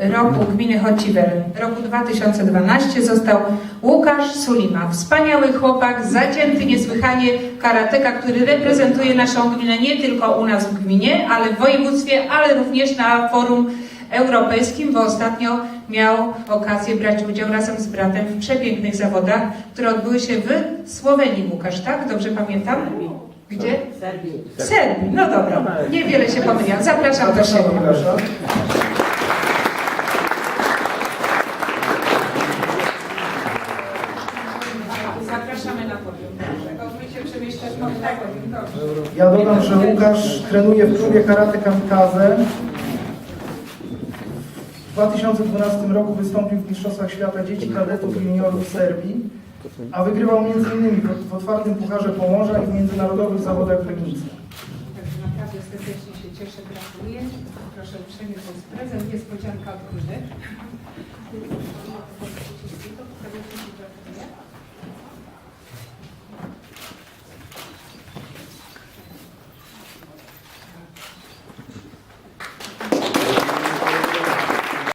roku gminy Chociwer, roku 2012 został Łukasz Sulima. Wspaniały chłopak, zacięty niesłychanie karateka, który reprezentuje naszą gminę nie tylko u nas w gminie, ale w województwie, ale również na forum europejskim, bo ostatnio miał okazję brać udział razem z bratem w przepięknych zawodach, które odbyły się w Słowenii, Łukasz, tak? Dobrze pamiętam? Gdzie? W Serbii. No dobra, niewiele się pomyliłam. Zapraszam do siebie. Zapraszamy na podium. Wy się przemieszczać po podium. Dobrze. Ja dodam, że Łukasz trenuje w klubie Karate Kamikaze. W 2012 roku wystąpił w Mistrzostwach Świata Dzieci Kadetów i Juniorów w Serbii, a wygrywał m.in. w- otwartym Pucharze Pomorza i w międzynarodowych zawodach w Legnicy. Także naprawdę serdecznie się cieszę, gratuluję. Proszę uprzejmie, to jest prezent, niespodzianka od.